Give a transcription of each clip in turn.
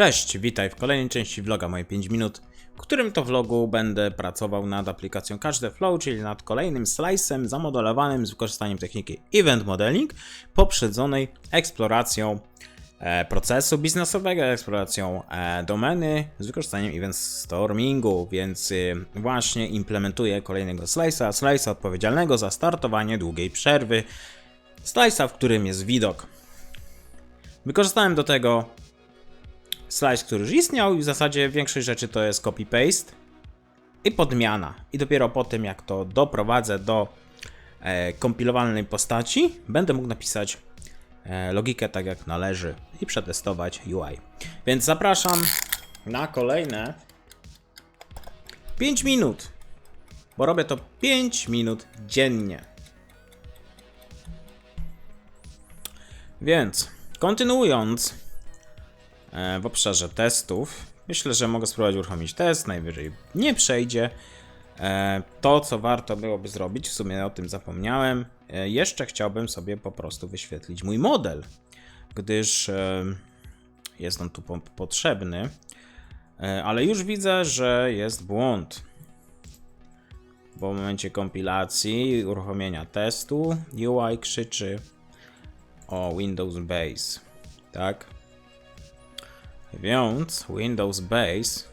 Cześć, witaj w kolejnej części vloga moje 5 minut, w którym to vlogu będę pracował nad aplikacją Każde Flow, czyli nad kolejnym slice'em zamodelowanym z wykorzystaniem techniki Event Modeling, poprzedzonej eksploracją e, procesu biznesowego, eksploracją e, domeny z wykorzystaniem Event Stormingu, więc y, właśnie implementuję kolejnego slice'a, slice'a odpowiedzialnego za startowanie długiej przerwy, slice'a, w którym jest widok. Wykorzystałem do tego slice, który już istniał i w zasadzie większość rzeczy to jest copy-paste i podmiana. I dopiero po tym, jak to doprowadzę do e, kompilowalnej postaci, będę mógł napisać e, logikę tak jak należy i przetestować UI. Więc zapraszam na kolejne 5 minut, bo robię to 5 minut dziennie. Więc kontynuując, w obszarze testów. Myślę, że mogę spróbować uruchomić test, najwyżej nie przejdzie. E, To, co warto byłoby zrobić, w sumie o tym zapomniałem, e, jeszcze chciałbym sobie po prostu wyświetlić mój model, gdyż e, jest on tu po- potrzebny, E, ale już widzę, że jest błąd. Bo w momencie kompilacji, uruchomienia testu, UI krzyczy o Windows Base, tak? Więc Windows Base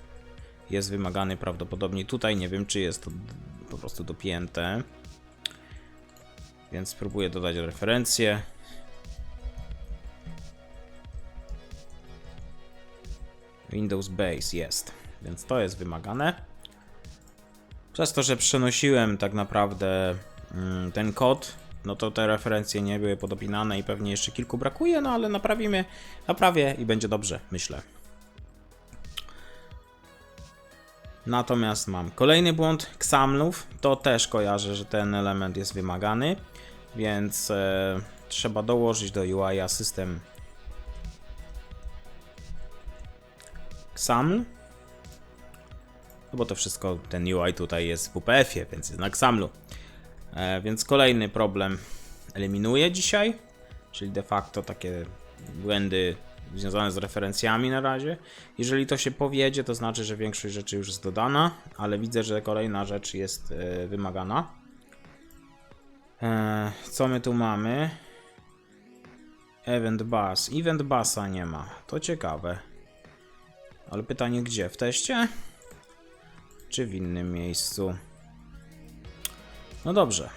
jest wymagany prawdopodobnie tutaj. Nie wiem, czy jest to po prostu dopięte. Więc spróbuję dodać referencję. Windows Base jest, więc to jest wymagane. Przez to, że przenosiłem tak naprawdę mm, ten kod, no to te referencje nie były podopinane i pewnie jeszcze kilku brakuje, no ale naprawimy, naprawię i będzie dobrze, myślę. Natomiast mam kolejny błąd XAMLów. To też kojarzę, że ten element jest wymagany, więc e, trzeba dołożyć do UI system XAML. No bo to wszystko, ten UI tutaj jest w WPF-ie, więc jest na XAML-u. E, więc kolejny problem eliminuję dzisiaj, czyli de facto takie błędy związane z referencjami na razie. Jeżeli to się powiedzie, to znaczy, że większość rzeczy już jest dodana, ale widzę, że kolejna rzecz jest e, wymagana. E, co my tu mamy? Event bus. Event busa nie ma. To ciekawe. Ale pytanie gdzie? W teście? Czy w innym miejscu? No dobrze.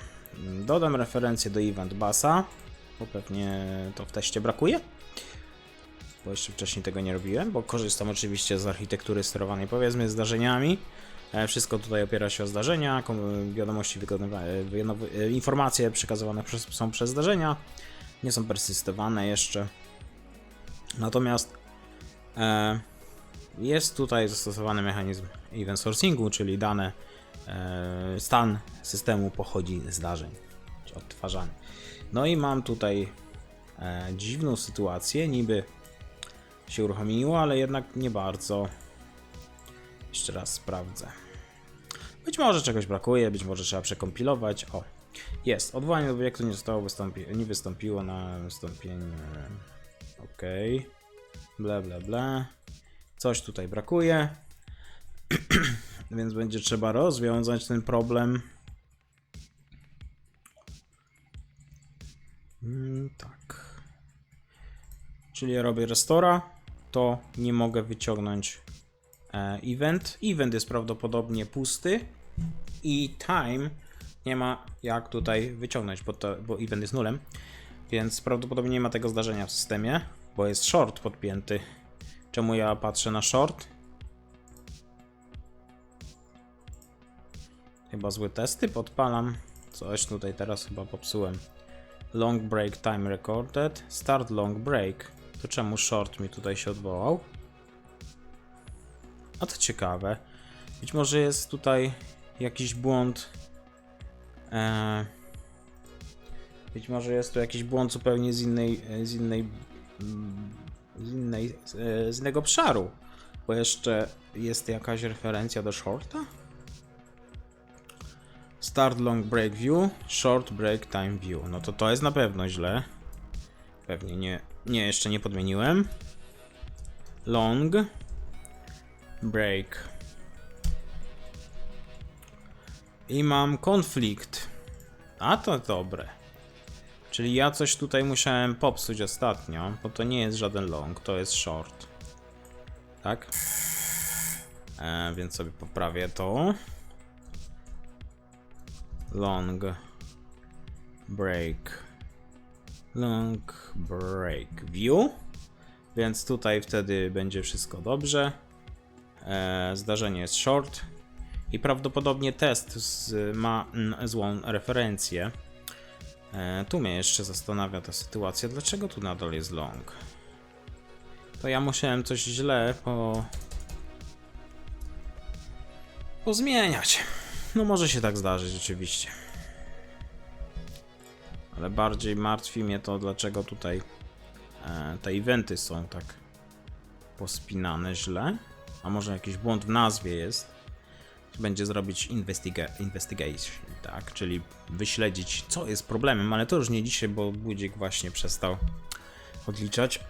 Dodam referencję do Event Busa, bo pewnie to w teście brakuje. Bo jeszcze wcześniej tego nie robiłem, bo korzystam oczywiście z architektury sterowanej powiedzmy zdarzeniami. E, Wszystko tutaj opiera się o zdarzenia, wiadomości wyjanowy- e, informacje przekazywane są przez zdarzenia, nie są persystowane jeszcze. Natomiast e, jest tutaj zastosowany mechanizm event sourcingu, czyli dane, e, stan systemu pochodzi zdarzeń, czy odtwarzany. No i mam tutaj e, dziwną sytuację, niby się uruchomiło, ale jednak nie bardzo. Jeszcze raz sprawdzę. Być może czegoś brakuje, być może trzeba przekompilować. O, jest. Odwołanie do obiektu nie zostało wystąpi nie wystąpiło na wystąpienie. Ok. Ble, ble, ble. Coś tutaj brakuje. Więc będzie trzeba rozwiązać ten problem. Mm, tak. Czyli ja robię restora, to nie mogę wyciągnąć e, event. Event jest prawdopodobnie pusty i time nie ma jak tutaj wyciągnąć, bo, to, bo event jest nulem. Więc prawdopodobnie nie ma tego zdarzenia w systemie, bo jest short podpięty. Czemu ja patrzę na short? Chyba złe testy podpalam. Coś tutaj teraz chyba popsułem. Long break time recorded. Start long break. To czemu short mi tutaj się odwołał? A to ciekawe. Być może jest tutaj jakiś błąd. Eee, być może jest tu jakiś błąd zupełnie z innej, z innej, z innej, e, z innego obszaru. Bo jeszcze jest jakaś referencja do shorta? Start long break view, short break time view. No to to jest na pewno źle. Pewnie nie, nie jeszcze nie podmieniłem. long break. I mam konflikt. A to dobre. Czyli ja coś tutaj musiałem popsuć ostatnio, bo to nie jest żaden long, to jest short. Tak? E, więc sobie poprawię to. Long break. Long break view. Więc tutaj wtedy będzie wszystko dobrze. E, zdarzenie jest short. I prawdopodobnie test z, ma mm, złą referencję. E, tu mnie jeszcze zastanawia ta sytuacja. Dlaczego tu nadal jest long? To ja musiałem coś źle po... pozmieniać. No może się tak zdarzyć rzeczywiście. Ale bardziej martwi mnie to, dlaczego tutaj e, te eventy są tak pospinane źle. A może jakiś błąd w nazwie jest. Będzie zrobić investiga investigation, tak? Czyli wyśledzić, co jest problemem, ale to już nie dzisiaj, bo budzik właśnie przestał odliczać.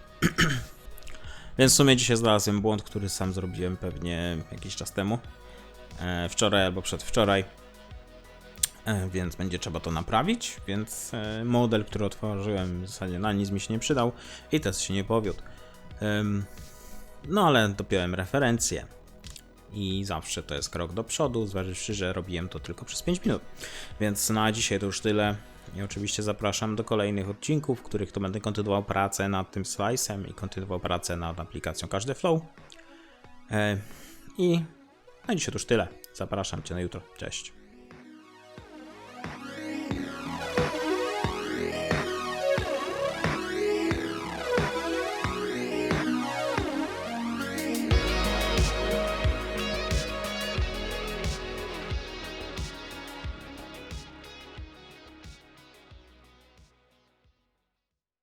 Więc w sumie dzisiaj znalazłem błąd, który sam zrobiłem pewnie jakiś czas temu. E, wczoraj albo przedwczoraj. E, więc będzie trzeba to naprawić. Więc e, model, który otworzyłem, w zasadzie na nic mi się nie przydał i test się nie powiódł. No ale dopiąłem referencję. I zawsze to jest krok do przodu, zważywszy, że robiłem to tylko przez 5 minut. Więc na dzisiaj to już tyle. I oczywiście zapraszam do kolejnych odcinków, w których to będę kontynuował pracę nad tym slice'em i kontynuował pracę nad aplikacją Każdy Flow. I na dzisiaj to już tyle. Zapraszam Cię na jutro. Cześć.